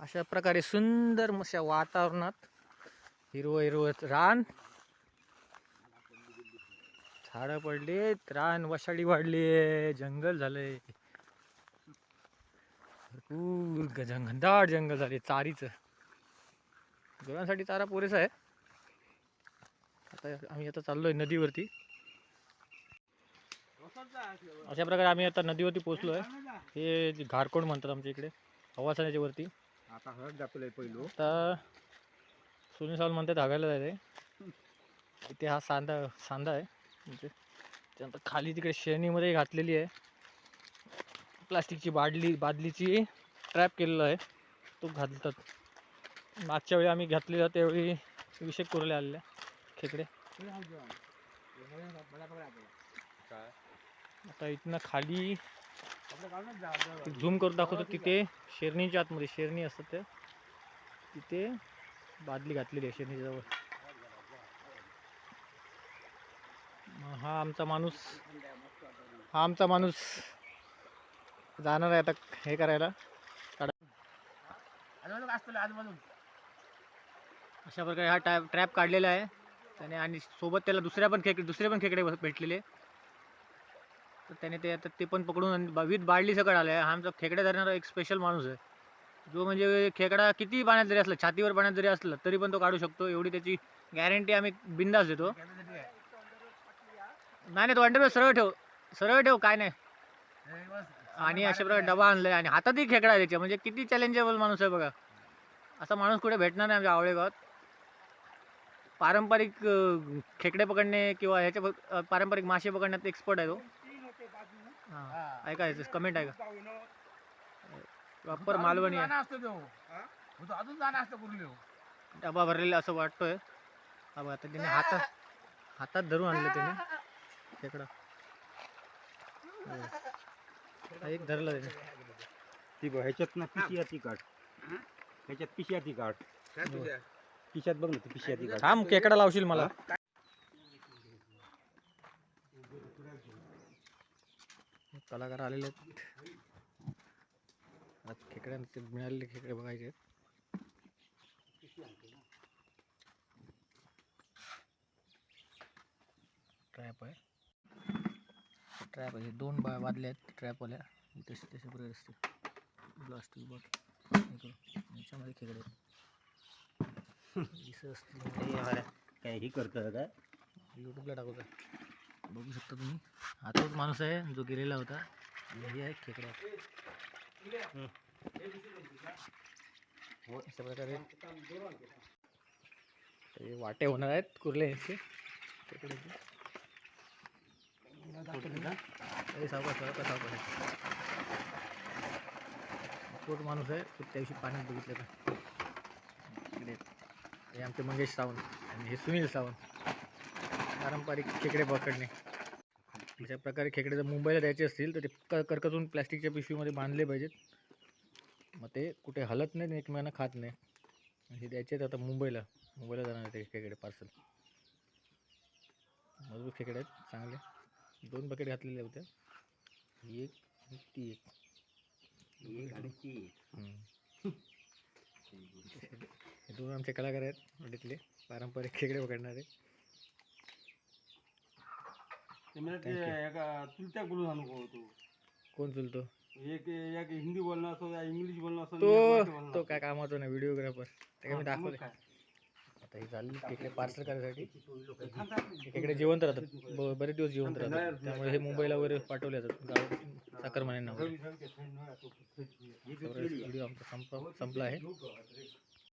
अशा प्रकारे सुंदर अशा वातावरणात हिरवं हिरवं रान. झाडं पडलेत रान वशाळी वाढली. जंगल झालंय. भरपूर ग- घनदाट जंगल झाले चारीचं. गुरांसाठी चारा पुरेसा आहे. आता आम्ही आता चाललोय नदीवरती. अशा प्रकारे आम्ही आता नदीवरती पोहोचलो आहे हे जे घारकोंड म्हणतात आमच्या इकडे हवासाण्याच्या वरती. आता हळद दाखवलंय पहिलो आता सुनील सावंत म्हणतात हागायला जायचं इथे हा सांदा सांदा आहे. म्हणजे त्यानंतर खाली तिकडे शेणीमध्ये घातलेली आहे. प्लास्टिकची बादली बादलीची ट्रॅप केलेला आहे. तो घालतात. मागच्या वेळी आम्ही घातलेला त्यावेळी विषय कुरले आलेल्या खेकडे. आता इथनं खाली झूम करून दाखवतो. तिथे शेरणीच्या आतमध्ये शेरणी असतात त्या. तिथे बादली घातलेली आहे शेरणीच्या जवळ. हा आमचा माणूस हा आमचा माणूस जाणार आहे आता हे करायला. अशा प्रकारे हा टॅप ट्रॅप काढलेला आहे. त्याने आणि सोबत त्याला दुसऱ्या पण खेकडे दुसरे पण खेकडे भेटलेले. तर त्याने ते आता ते पण पकडून आणि विथ बाळली सकट आलं. आहे हा आमचा खेकडा धरणारा एक स्पेशल माणूस आहे. जो म्हणजे खेकडा किती पाण्यात जरी असला छातीवर पाण्यात जरी असलं तरी पण तो काढू शकतो. एवढी त्याची गॅरंटी आम्ही बिंदास देतो. नाही नाही तो अंडरवेअर सरळ ठेव. सरळ ठेव काय नाही. आणि अशा प्रकारे डबा आणलाय आणि हातातही खेकडा आहे त्याच्या. म्हणजे किती चॅलेंजेबल माणूस आहे बघा. असा माणूस कुठे भेटणार नाही आमच्या आवळेगावात पारंपरिक खेकडे पकडणे किंवा ह्याच्या पारंपरिक मासे पकडण्यात एक्सपर्ट आहे तो. हां. ऐका याचं कमेंट आहे का प्रॉपर मालवणी आहे. अजून जाणं असतं कुर्ली डबा भरलेला असं वाटतोय. हा बघा आता त्याने हातात हातात धरून आणलं त्याने. खेकडा हो. हा एक धरला त्याने. ती बघ ह्याच्यात ना पिशी ती काढ. ह्याच्यात पिशी ती काढ. हो. पिशात बघ ना ती पिशी ती काढ. थांब खेकडा लावशील मला. कलाकार आलेले आहेत. आज खेकड्यांचे मिळालेले खेकडे बघायचे आहेत. ट्रॅप आहे. ट्रॅप आहे. दोन बा बादल्या आहेत ट्रॅपवाल्या तसे तसे असते प्लास्टिक बॉट याच्यामध्ये खेकडे आहेत. दिसत असतील. काय ही करतं काय यूट्यूबला टाकतो बघू शकता तुम्ही. हा तोच माणूस आहे जो गेलेला होता. हे आहे खेकड्या. हो, अशा प्रकारे. ते वाटे होणार आहेत कुर्ले यांचे. खेकड्याचे सावकाश सावकाश सावकाश तोच माणूस आहे तो त्या दिवशी पाण्यात बघितलं का? इकडे. हे आमचे मंगेश सावंत आणि हे सुनील सावंत. पारंपरिक खेकडे पकडणे. अशा प्रकारे खेकडे जर मुंबईला द्यायचे असतील तर ते क करकचून प्लॅस्टिकच्या पिशवीमध्ये बांधले पाहिजेत. मग ते कुठे हलत नाही एकमेकांना खात नाही. हे द्यायचे आहेत आता मुंबईला. मुंबईला जाणार ते खेकडे पार्सल मजबूत खेकडे आहेत चांगले. दोन बकेट घातलेले होत्या. एक आणि ती एक. हे दोन आमचे कलाकार आहेत वडीतले पारंपरिक खेकडे पकडणारे. चुलत्या बोलून आणू तू. कोण चुलतो? एक एक हिंदी बोलणं असो या इंग्लिश बोलणं असो तो तो काय कामाचा नाही व्हिडिओग्राफर ते काय मी दाखवले आता हे चालली खेकडे पार्सल करायसाठी. खेकडे जिवंत राहतात. ब- बरेच दिवस जिवंत राहतात. त्यामुळे हे मुंबईला वगैरे पाठवले जातात गाव साखरमान्यांना वगैरे. व्हिडिओ आमचा संप संपला आहे.